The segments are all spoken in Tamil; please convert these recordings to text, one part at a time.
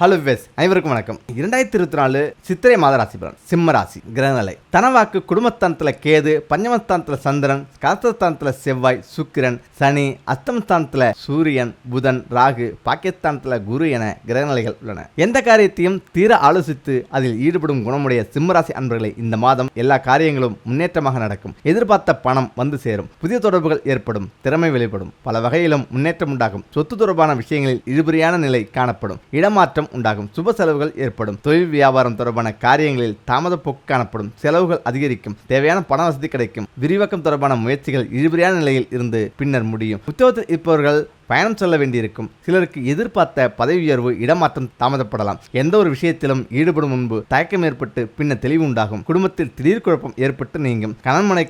ஹலோ வெஸ் அனைவருக்கும் வணக்கம். இரண்டாயிரத்தி இருபத்தி நாலு சித்திரை மாத ராசி பலன் சிம்ம ராசி கிரகநிலை. தனவாக்கு குடும்பஸ்தானத்தில் கேது பஞ்சமஸ்தானத்தில் சந்திரன் கலத்தஸ்தானத்தில் செவ்வாய் சுக்கிரன் சனி அஸ்தமஸ்தானத்தில் சூரியன் புதன் ராகு பாகிஸ்தானத்தில் குரு என கிரகநிலைகள் உள்ளன. எந்த காரியத்தையும் தீர ஆலோசித்து அதில் ஈடுபடும் குணமுடைய சிம்மராசி அன்பர்களை இந்த மாதம் எல்லா காரியங்களும் முன்னேற்றமாக நடக்கும். எதிர்பார்த்த பணம் வந்து சேரும். புதிய தொடர்புகள் ஏற்படும். திறமை வெளிப்படும். பல வகையிலும் முன்னேற்றம் உண்டாகும். சொத்து தொடர்பான விஷயங்களில் இழுபறியான நிலை காணப்படும். இடமாற்றம் உண்டாகும். சுப செலவுகள் ஏற்படும். தொழில் வியாபாரம் தொடர்பான காரியங்களில் தாமத போக்கு காணப்படும். செலவுகள் அதிகரிக்கும். தேவையான பண வசதி கிடைக்கும். விரிவாக்கம் தொடர்பான முயற்சிகள் இழுபறியான நிலையில் இருந்து பின்னர் முடியும். உத்தியோகத்தில் இருப்பவர்கள் பயணம் செல்ல வேண்டியிருக்கும். சிலருக்கு எதிர்பார்த்த பதவி உயர்வு இடமாற்றம் தாமதப்படலாம். எந்த ஒரு விஷயத்திலும் ஈடுபடும் முன்பு தயக்கம் ஏற்பட்டு பின்னர் தெளிவு உண்டாகும். குடும்பத்தில் திடீர் குழப்பம் ஏற்பட்டு நீங்கும். கணவன்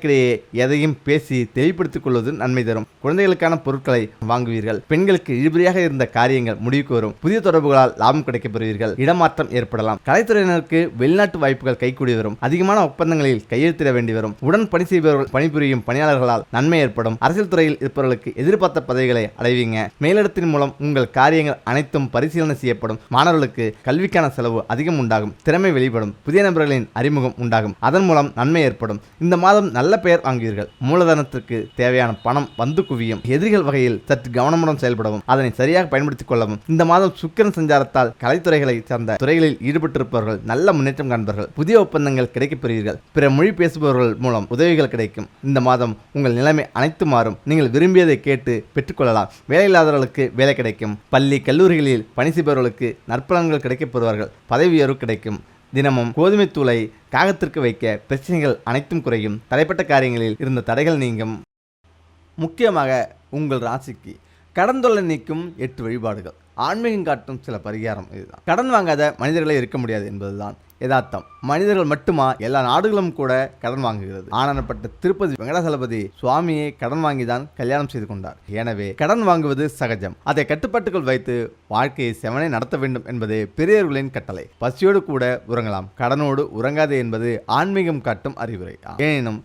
எதையும் பேசி தெளிவுபடுத்திக் கொள்வது நன்மை தரும். குழந்தைகளுக்கான பொருட்களை வாங்குவீர்கள். பெண்களுக்கு இழுபறியாக இருந்த காரியங்கள் முடிவுக்கு வரும். புதிய தொடர்புகளால் லாபம் கிடைக்கப் பெறுவீர்கள். இடமாற்றம் ஏற்படலாம். கலைத்துறையினருக்கு வெளிநாட்டு வாய்ப்புகள் கைகூடி வரும். அதிகமான ஒப்பந்தங்களில் கையெழுத்திட வேண்டி வரும். உடன் பணி செய்பவர்கள் பணிபுரியும் பணியாளர்களால் நன்மை ஏற்படும். அரசியல் துறையில் இருப்பவர்களுக்கு எதிர்பார்த்த பதவிகளை அடைவீங்க. மேலிடத்தின் மூலம் உங்கள் காரியங்கள் அனைத்தும் பரிசீலனை செய்யப்படும். மாணவர்களுக்கு கல்விக்கான செலவு அதிகம் உண்டாகும். திறமை வெளிப்படும். புதிய நபர்களின் அறிமுகம் உண்டாகும். அதன் மூலம் நன்மை ஏற்படும். இந்த மாதம் நல்ல பெயர் வாங்குவீர்கள். மூலதனத்திற்கு தேவையான பணம் வந்து குவியும். எதிரிகள் வகையில் சற்று கவனமுடன் செயல்படவும் அதனை சரியாக பயன்படுத்திக் கொள்ளவும். இந்த மாதம் சுக்கிரன் சஞ்சாரத்தால் கலைத்துறைகளை சார்ந்த துறைகளில் ஈடுபட்டிருப்பவர்கள் நல்ல முன்னேற்றம் காண்பார்கள். புதிய ஒப்பந்தங்கள் கிடைக்கப்பெறுவீர்கள் பிற மொழி பேசுபவர்கள் மூலம் உதவிகள் கிடைக்கும். இந்த மாதம் உங்கள் நிலைமை அனைத்து மாறும். நீங்கள் விரும்பியதை கேட்டு பெற்றுக்கொள்ளலாம் வேலை இல்லாதவர்களுக்கு வேலை கிடைக்கும். பள்ளி கல்லூரிகளில் பணி செய்பவர்களுக்கு நற்பலன்கள் கிடைக்கப் பெறுவார்கள். பதவி உயர்வு கிடைக்கும். தினமும் கோதுமை தூளை காகத்திற்கு வைக்க பிரச்சனைகள் அனைத்தும் குறையும். தடைப்பட்ட காரியங்களில் இருந்த தடைகள் நீங்கும். முக்கியமாக உங்கள் ராசிக்கு கடன் தொல்லை நீக்கும் எட்டு வழிபாடுகள். ஆன்மீகம் காட்டும் சில பரிகாரம் இதுதான். கடன் வாங்காத மனிதர்களே இருக்க முடியாது என்பதுதான் யதார்த்தம். மனிதர்கள் மட்டுமா எல்லா நாடுகளும் கூட கடன் வாங்குகிறது? ஆனப்பட்ட திருப்பதி வெங்கடாசலபதி சுவாமியை கடன் வாங்கிதான் கல்யாணம் செய்து கொண்டார். எனவே கடன் வாங்குவது சகஜம். அதை கட்டுப்பாட்டுக்குள் வைத்து வாழ்க்கையை செவனை நடத்த வேண்டும் என்பது பெரியவர்களின் கட்டளை. பசியோடு கூட உறங்கலாம். கடனோடு உறங்காது என்பது ஆன்மீகம் காட்டும் அறிவுரை. எனினும்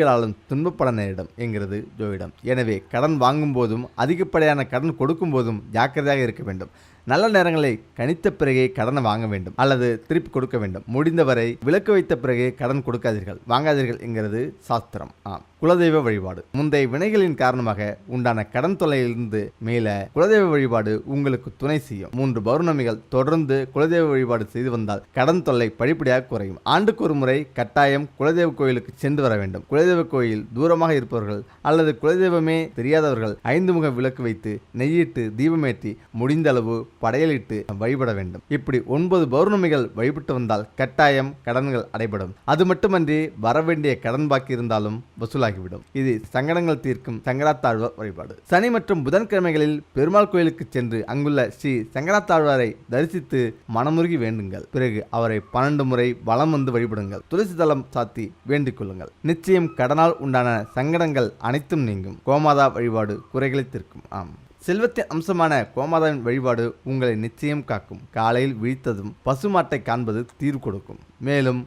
நோய்களாலும் துன்பப்பட நேரிடும் என்கிறது ஜோயிடம் எனவே கடன் வாங்கும் போதும் அதிகப்படியான கடன் கொடுக்கும் போதும் ஜாக்கிரதையாக இருக்க வேண்டும். நல்ல நேரங்களை கணித்த பிறகே கடனை வாங்க வேண்டும் அல்லது திருப்பி கொடுக்க வேண்டும். முடிந்தவரை விலக்கு வைத்த பிறகே கடன் கொடுக்காதீர்கள். வாங்காதீர்கள் என்கிறது சாஸ்திரம். ஆம். குலதெய்வ வழிபாடு. முந்தைய வினைகளின் காரணமாக உண்டான கடன் தொல்லையிலிருந்து மேல குலதெய்வ வழிபாடு உங்களுக்கு துணை செய்யும். மூன்று பௌர்ணமிகள் தொடர்ந்து குலதெய்வ வழிபாடு செய்து வந்தால் கடன் தொல்லை படிப்படியாக குறையும். ஆண்டுக்கு ஒரு முறை கட்டாயம் குலதெய்வ கோயிலுக்கு சென்று வர வேண்டும். குலதெய்வ கோயில் தூரமாக இருப்பவர்கள் அல்லது குலதெய்வமே தெரியாதவர்கள் ஐந்து முக விளக்கு வைத்து நெய்யிட்டு தீபமேற்றி முடிந்த அளவு படையலிட்டு வழிபட வேண்டும். இப்படி ஒன்பது பௌர்ணமிகள் வழிபட்டு வந்தால் கட்டாயம் கடன்கள் அடைபடும். அது மட்டுமன்றி வரவேண்டிய கடன் பாக்கி இருந்தாலும் வசூலாகிவிடும். இது சங்கடங்கள் தீர்க்கும் சங்கராத்தாழ்வார் வழிபாடு. சனி மற்றும் புதன்கிழமைகளில் பெருமாள் கோயிலுக்கு சென்று அங்குள்ள ஸ்ரீ சங்கராத்தாழ்வாரை தரிசித்து மனமுருகி வேண்டுங்கள். பிறகு அவரை பன்னெண்டு முறை வலம் வந்து வழிபடுங்கள். துளசி தளம் சாத்தி வேண்டிக் கொள்ளுங்கள். நிச்சயம் கடனால் உண்டான சங்கடங்கள் அனைத்தும் நீங்கும். கோமாதா வழிபாடு குறைகளை தீர்க்கும். ஆம். செல்வத்தின் அம்சமான கோமாதாவின் வழிபாடு உங்களை நிச்சயம் காக்கும். காலையில் விழித்ததும் பசுமாட்டை காண்பது தீர்வு கொடுக்கும். மேலும்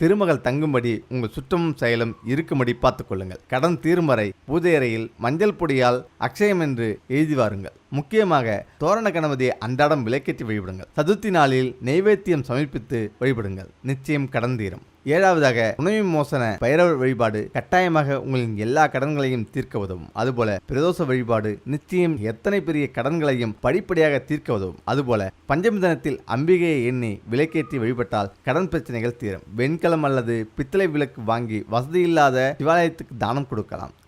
திருமகள் தங்கும்படி உங்கள் சுற்றமும் செயலும் இருக்கும்படி பார்த்துக்கொள்ளுங்கள். கடன் தீரும் வரை பூஜை அறையில் மஞ்சள் பொடியால் அக்ஷயம் என்று எழுதி வாருங்கள். முக்கியமாக தோரண கணபதியை அன்றாடம் விளக்கேற்றி வழிபடுங்கள். சதுர்த்தி நாளில் நெய்வேத்தியம் சமர்ப்பித்து வழிபடுங்கள். நிச்சயம் கடன் தீரும். ஏழாவதாக உணவு மோசன பைரவர் வழிபாடு கட்டாயமாக உங்களின் எல்லா கடன்களையும் தீர்க்க உதவும். அதுபோல பிரதோஷ வழிபாடு நிச்சயம் எத்தனை பெரிய கடன்களையும் படிப்படியாக தீர்க்க உதவும். அதுபோல பஞ்சமி தினத்தில் அம்பிகையை எண்ணி விளக்கேற்றி வழிபட்டால் கடன் பிரச்சனைகள் தீரும். வெண்கலம் அல்லது பித்தளை விளக்கு வாங்கி வசதியில்லாத சிவாலயத்துக்கு தானம் கொடுக்கலாம்.